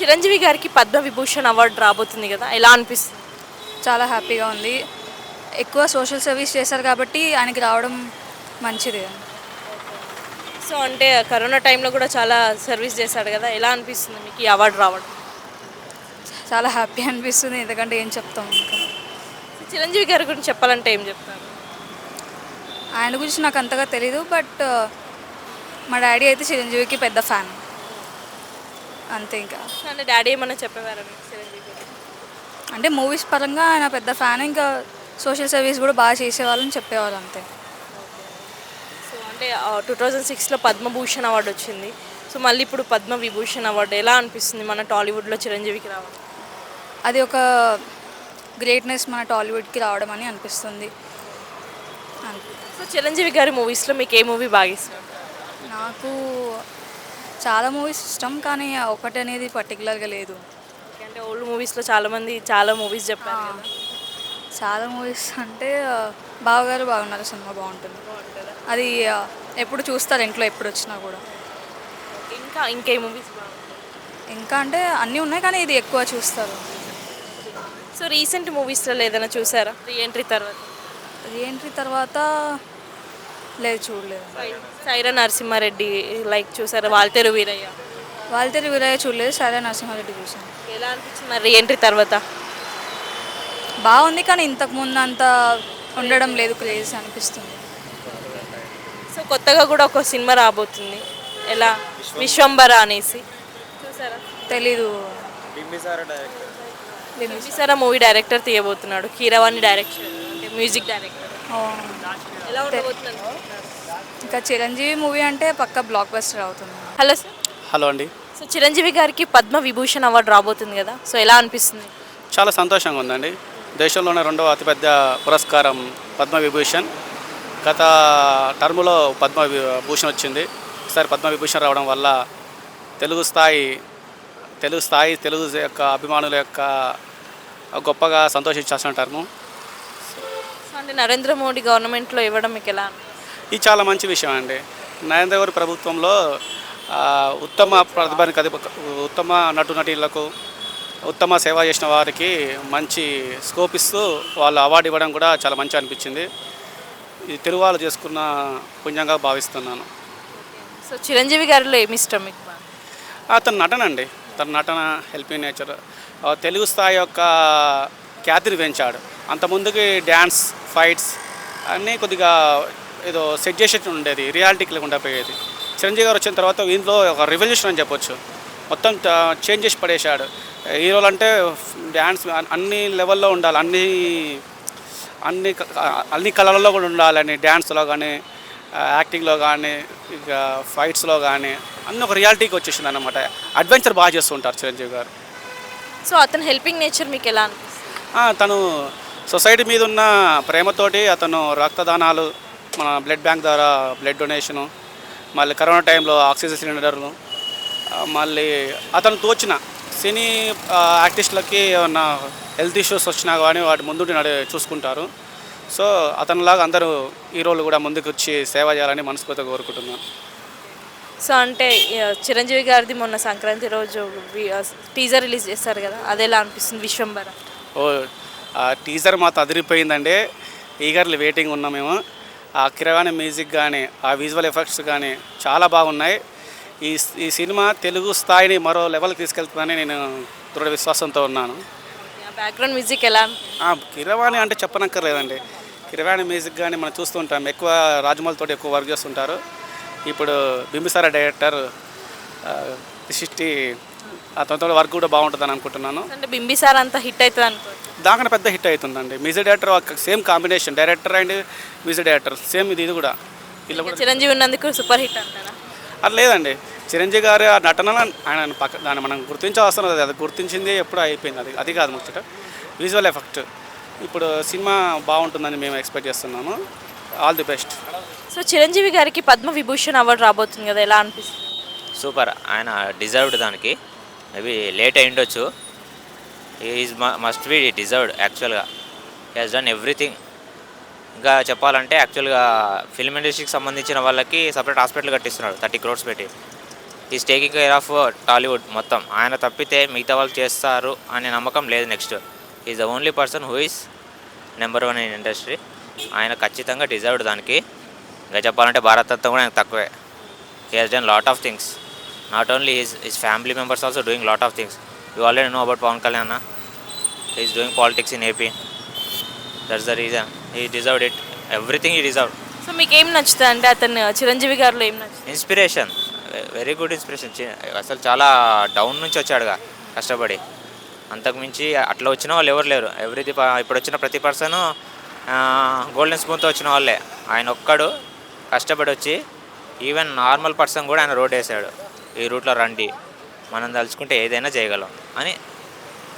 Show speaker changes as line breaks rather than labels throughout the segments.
చిరంజీవి గారికి పద్మ విభూషణ్ అవార్డు రాబోతుంది కదా ఎలా అనిపిస్తుంది?
చాలా హ్యాపీగా ఉంది. ఎక్కువ సోషల్ సర్వీస్ చేశారు కాబట్టి ఆయనకి రావడం మంచిది.
సో అంటే కరోనా టైంలో కూడా చాలా సర్వీస్ చేశాడు కదా ఎలా అనిపిస్తుంది మీకు ఈ అవార్డు రావడం?
చాలా హ్యాపీ అనిపిస్తుంది ఎందుకంటే ఏం చెప్తాం ఇంకా.
చిరంజీవి గారి గురించి చెప్పాలంటే ఏం చెప్తారు?
ఆయన గురించి నాకు అంతగా తెలీదు బట్ మా డాడీ అయితే చిరంజీవికి పెద్ద ఫ్యాన్. అంతే ఇంకా.
అంటే డాడీ ఏమన్నా చెప్పేవారా మీకు చిరంజీవి గారు?
అంటే మూవీస్ పరంగా ఆయన పెద్ద ఫ్యాన్ ఇంకా సోషల్ సర్వీస్ కూడా బాగా చేసేవాళ్ళని చెప్పేవాళ్ళు అంతే.
సో అంటే టూ థౌజండ్ సిక్స్లో పద్మభూషణ్ అవార్డు వచ్చింది. సో మళ్ళీ ఇప్పుడు పద్మ విభూషణ్ అవార్డు ఎలా అనిపిస్తుంది మన టాలీవుడ్లో చిరంజీవికి రావడం?
అది ఒక గ్రేట్నెస్ మన టాలీవుడ్కి రావడం అని అనిపిస్తుంది. అంతే
సో చిరంజీవి గారి మూవీస్లో మీకు ఏ మూవీ బాగా ఇష్టం?
నాకు చాలా మూవీస్ ఇష్టం కానీ ఒకటి అనేది పర్టికులర్గా లేదు.
అంటే ఓల్డ్ మూవీస్లో చాలామంది చాలా మూవీస్ చెప్పారు కదా.
చాలా మూవీస్ అంటే బావగారు బాగున్నారు సినిమా బాగుంటుంది. అది ఆ, ఎప్పుడు చూస్తారు ఇంట్లో ఎప్పుడు వచ్చినా కూడా.
ఇంకా ఇంకే మూవీస్
ఇంకా అంటే అన్నీ ఉన్నాయి కానీ ఇది ఎక్కువ చూస్తారు.
సో రీసెంట్ మూవీస్లో ఏదైనా చూసారా? రీఎంట్రీ తర్వాత?
రీఎంట్రీ తర్వాత లేదు చూడలేదు.
సైరా నరసింహారెడ్డి లైక్ చూసారా? వాల్తేరు వీరయ్య.
వాళ్ళతో వీరయ్య చూడలేదు సరే నరసింహారెడ్డి చూసాను
ఎలా అనిపించింది మరి రీఎంట్రీ తర్వాత?
బాగుంది కానీ ఇంతకు ముందు అంత ఉండడం లేదు క్రేజ్ అనిపిస్తుంది.
సో కొత్తగా కూడా ఒక సినిమా రాబోతుంది. ఎలా? విశ్వంబర అనేసి. చూసారా?
తెలీదు.
బింబిసారా మూవీ డైరెక్టర్ తీయబోతున్నాడు. కీరవాణి డైరెక్షన్ అంటే మ్యూజిక్ డైరెక్టర్
ఇంకా చిరంజీవి మూవీ అంటే పక్క బ్లాక్ బస్టర్ అవుతుంది.
Hello sir.
హలో అండి.
సో చిరంజీవి గారికి పద్మ విభూషణ్ అవార్డు రాబోతుంది కదా సో ఎలా అనిపిస్తుంది?
చాలా సంతోషంగా ఉందండి. దేశంలోనే రెండవ అతిపెద్ద పురస్కారం పద్మ విభూషణ్. గత టర్ములో పద్మ విభూషణ్ వచ్చింది. ఈసారి పద్మ విభూషణ్ రావడం వల్ల తెలుగు స్థాయి తెలుగు స్థాయి తెలుగు యొక్క అభిమానుల యొక్క గొప్పగా సంతోషించాల్సిన టర్ము.
అంటే నరేంద్ర మోడీ గవర్నమెంట్లో ఇవ్వడం మీకు ఎలా?
ఇది చాలా మంచి విషయం అండి. నరేంద్ర గారి ప్రభుత్వంలో ఉత్తమ ప్రతిభాని కది ఉత్తమ నటునటీలకు ఉత్తమ సేవ చేసిన వారికి మంచి స్కోప్ ఇస్తూ వాళ్ళు అవార్డు ఇవ్వడం కూడా చాలా మంచి అనిపించింది. ఇది తెలుగు వాళ్ళు చేసుకున్న పుణ్యంగా భావిస్తున్నాను.
సో చిరంజీవి గారిలో ఏమి ఇష్టం మీకు?
అతను నటన అండి. తన నటన హెల్పింగ్ నేచర్. తెలుగు స్థాయి యొక్క ఖ్యాతిని పెంచాడు. అంత ముందుకి డ్యాన్స్ ఫైట్స్ అన్నీ కొద్దిగా ఏదో సెట్ చేసేట్టు ఉండేది రియాలిటీకి లేకుండా పోయేది. చిరంజీవి గారు వచ్చిన తర్వాత ఇందులో ఒక రెవల్యూషన్ అని చెప్పొచ్చు. మొత్తం చేంజ్ చేసి పడేశాడు. హీరోలు అంటే డ్యాన్స్ అన్ని లెవెల్లో ఉండాలి అన్ని అన్ని అన్ని కళలలో కూడా ఉండాలని డ్యాన్స్లో కానీ యాక్టింగ్లో కానీ ఇక ఫైట్స్లో కానీ అన్ని ఒక రియాలిటీకి వచ్చేసింది అనమాట అడ్వెంచర్ బాగా చేస్తుంటారు చిరంజీవి గారు.
సో అతని హెల్పింగ్ నేచర్ మీకు ఎలా
తను సొసైటీ మీద ఉన్న ప్రేమతోటి అతను రక్తదానాలు మన బ్లడ్ బ్యాంక్ ద్వారా బ్లడ్ డొనేషను మళ్ళీ కరోనా టైంలో ఆక్సిజన్ సిలిండర్లు మళ్ళీ అతను తోచిన సినీ ఆర్టిస్టులకి ఏమన్నా హెల్త్ ఇష్యూస్ వచ్చినా కానీ వాటి ముందుండి నడి చూసుకుంటారు. సో అతనిలాగా అందరూ హీరోలు కూడా ముందుకు వచ్చి సేవ చేయాలని మనస్ఫూర్తిగా కోరుకుంటున్నాను
సో అంటే చిరంజీవి గారిది మొన్న సంక్రాంతి రోజు టీజర్ రిలీజ్ చేస్తారు కదా అది ఎలా అనిపిస్తుంది విశ్వంబర
ఓ టీజర్ మాత్రం అదిరిపోయిందండి. ఈగర్లీ వెయిటింగ్ ఉన్నాం మేము. ఆ కిరవాణి మ్యూజిక్ కానీ ఆ విజువల్ ఎఫెక్ట్స్ కానీ చాలా బాగున్నాయి. ఈ ఈ సినిమా తెలుగు స్థాయిని మరో లెవెల్కి తీసుకెళ్తుందని నేను దృఢ విశ్వాసంతో ఉన్నాను.
బ్యాక్గ్రౌండ్ మ్యూజిక్ ఎలా?
కిరవాణి అంటే చెప్పనక్కర్లేదండి. కిరవాణి మ్యూజిక్ కానీ మనం చూస్తుంటాం ఎక్కువ రాజమౌళితో ఎక్కువ వర్క్ చేస్తుంటారు. ఇప్పుడు బింబిసార డైరెక్టర్ సిష్టి అతనితో వర్క్ కూడా బాగుంటుందని అనుకుంటున్నాను.
అంటే బింబిసార్ అంత హిట్ అవుతుంది అనుకో
దాకన పెద్ద హిట్ అవుతుందండి. Music director same combination director and music director same ఇది ఇది కూడా. ఇలా కూడా
చిరంజీవి ఉన్నందుకు సూపర్ హిట్ అంటారా?
అది లేదండి. చిరంజీవి గారి ఆ నటన ఆయన పక్క దాన్ని మనం గుర్తించవసరం లేదు అది గుర్తించింది ఎప్పుడు అయిపోయింది. అది అది కాదు ముచ్చట. విజువల్ ఎఫెక్ట్ ఇప్పుడు సినిమా బాగుంటుందని మేము ఎక్స్పెక్ట్ చేస్తున్నాము. All the best
so Chiranjeevi గారికి పద్మ విభూషణ్ అవార్డు రాబోతుంది కదా ఎలా అనిపిస్తుంది?
సూపర్. ఆయన డిజర్వ్డ్ దానికి. మేబీ లేట్ అయి ఉండొచ్చు. ఈజ్ మస్ట్ బి డిజర్వ్డ్ యాక్చువల్గా హెస్ డన్ ఎవ్రీథింగ్ ఇంకా చెప్పాలంటే యాక్చువల్గా ఫిల్మ్ ఇండస్ట్రీకి సంబంధించిన వాళ్ళకి సపరేట్ హాస్పిటల్ కట్టిస్తున్నాడు థర్టీ క్రోర్స్ పెట్టి. Is taking care of Tollywood మొత్తం. ఆయన తప్పితే మిగతా వాళ్ళు చేస్తారు అనే నమ్మకం లేదు next is the only person who is number one in industry ఆయన ఖచ్చితంగా డిజర్వ్డ్ దానికి. ఇంకా చెప్పాలంటే భారతత్వం కూడా ఆయన తక్కువే. He has done lot of things not only his his family members also doing lot of things you already know about Pawan Kalyan is doing politics in AP that's the reason he deserved it everything ఈ deserve
so మీకు ఏం నచ్చుతుంది అంటే అతను చిరంజీవి గారిలో ఏం నచ్చుతుంది
inspiration very good inspiration అసలు చాలా డౌన్ నుంచి వచ్చాడుగా కష్టపడి. అంతకుమించి అట్లా వచ్చిన వాళ్ళు ఎవరు లేరు. ఎవ్రీది ఇప్పుడు వచ్చిన ప్రతి పర్సన్ గోల్డెన్ స్పూన్తో వచ్చిన వాళ్ళే. ఆయన ఒక్కడు కష్టపడి వచ్చి ఈవెన్ నార్మల్ పర్సన్ కూడా ఆయన రోడ్ వేసాడు. ఈ రూట్లో రండి. మనం తలుచుకుంటే ఏదైనా చేయగలం. అని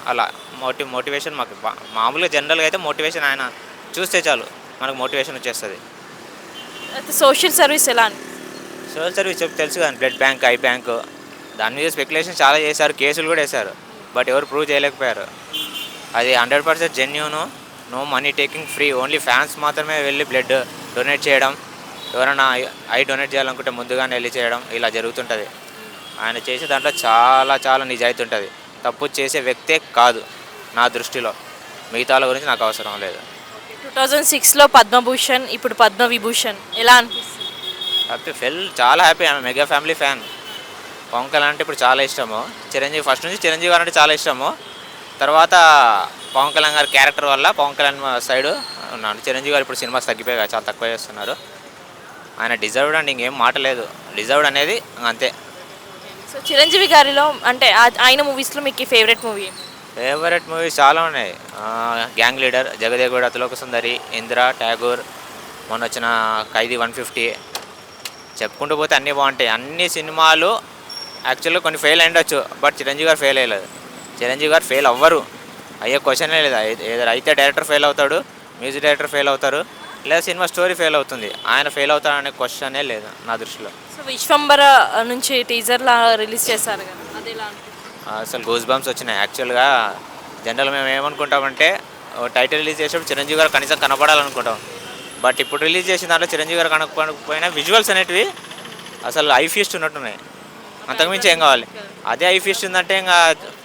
అలా మోటి మోటివేషన్ మాకు మామూలుగా జనరల్గా అయితే మోటివేషన్ ఆయన చూస్తే చాలు మనకు మోటివేషన్ వచ్చేస్తుంది.
అయితే సోషల్ సర్వీస్ ఎలా
సోషల్ సర్వీస్ చెప్పి తెలుసు కదా బ్లడ్ బ్యాంక్ ఐ బ్యాంక్. దాని మీద స్పెక్యులేషన్ చాలా చేశారు కేసులు కూడా వేశారు. బట్ ఎవరు ప్రూవ్ చేయలేకపోయారు. అది hundred percent genuine. No money taking free. Only fans మాత్రమే వెళ్ళి బ్లడ్ డొనేట్ చేయడం. ఎవరైనా ఐ డొనేట్ చేయాలనుకుంటే ముందుగానే వెళ్ళి చేయడం. ఇలా జరుగుతుంటుంది. ఆయన చేసే దాంట్లో చాలా చాలా నిజాయితీ ఉంటుంది. తప్పు చేసే వ్యక్తే కాదు నా దృష్టిలో. మిగతా వాళ్ళ గురించి నాకు అవసరం లేదు.
టూ థౌజండ్ సిక్స్లో పద్మభూషణ్ ఇప్పుడు పద్మ విభూషణ్ ఎలా అనిపిస్తుంది?
హ్యాపీ ఫెల్ చాలా హ్యాపీ ఆమె mega family fan Pawan Kalyan అంటే ఇప్పుడు చాలా ఇష్టము. చిరంజీవి ఫస్ట్ నుంచి చిరంజీవి గారు అంటే చాలా ఇష్టము. తర్వాత పవన్ కళ్యాణ్ గారి క్యారెక్టర్ వల్ల పవన్ కళ్యాణ్ సైడ్ ఉన్నాడు. చిరంజీవి గారు ఇప్పుడు సినిమాస్ తగ్గిపోయాయి చాలా తక్కువ చేస్తున్నారు. ఆయన డిజర్వ్డ్ అండ్ ఇంకేం మాట లేదు. డిజర్వ్డ్ అనేది అంతే.
సో చిరంజీవి గారిలో అంటే ఆ- ఆయన మూవీస్లో మీకు ఫేవరెట్ మూవీ
ఫేవరెట్ మూవీస్ చాలా ఉన్నాయి. ఆ, గ్యాంగ్ లీడర్ జగదేగూడ అతిలోక సుందరి ఇందిర ట్యాగూర్ మొన్న వచ్చిన ఖైదీ వన్ ఫిఫ్టీ. చెప్పుకుంటూ పోతే అన్నీ బాగుంటాయి. అన్ని సినిమాలు యాక్చువల్గా కొన్ని ఫెయిల్ అయ్యొచ్చు బట్ చిరంజీవి గారు ఫెయిల్ అయ్యలేదు. చిరంజీవి గారు ఫెయిల్ అవ్వరు. అయ్యే క్వశ్చనే లేదు. ఏదో అయితే డైరెక్టర్ ఫెయిల్ అవుతాడు మ్యూజిక్ డైరెక్టర్ ఫెయిల్ అవుతారు. లేదా సినిమా స్టోరీ ఫెయిల్ అవుతుంది. ఆయన ఫెయిల్ అవుతాడు అనే క్వశ్చనే లేదు నా దృష్టిలో.
సో విశ్వంబర నుంచి టీజర్లా రిలీజ్ చేశారు కదా అది ఎలా అనిపిస్తుంది?
అసలు గూస్ బంప్స్ వచ్చినాయి. యాక్చువల్గా జనరల్ మేము ఏమనుకుంటామంటే టైటిల్ రిలీజ్ చేసేటప్పుడు చిరంజీవి గారు కనీసం కనపడాలనుకుంటాం బట్ ఇప్పుడు రిలీజ్ చేసిన దాంట్లో చిరంజీవి గారు కనపడకపోయినా విజువల్స్ అనేటివి అసలు ఐ ఫీస్ట్ ఉన్నట్టున్నాయి. అంతకుమించి ఏం కావాలి? అదే ఐ ఫీస్ట్ ఉందంటే ఇంకా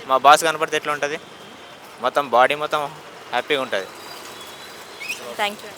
మా బాస్ కనపడితే ఎట్లా ఉంటుంది మొత్తం బాడీ మొత్తం హ్యాపీగా ఉంటుంది.
Thank you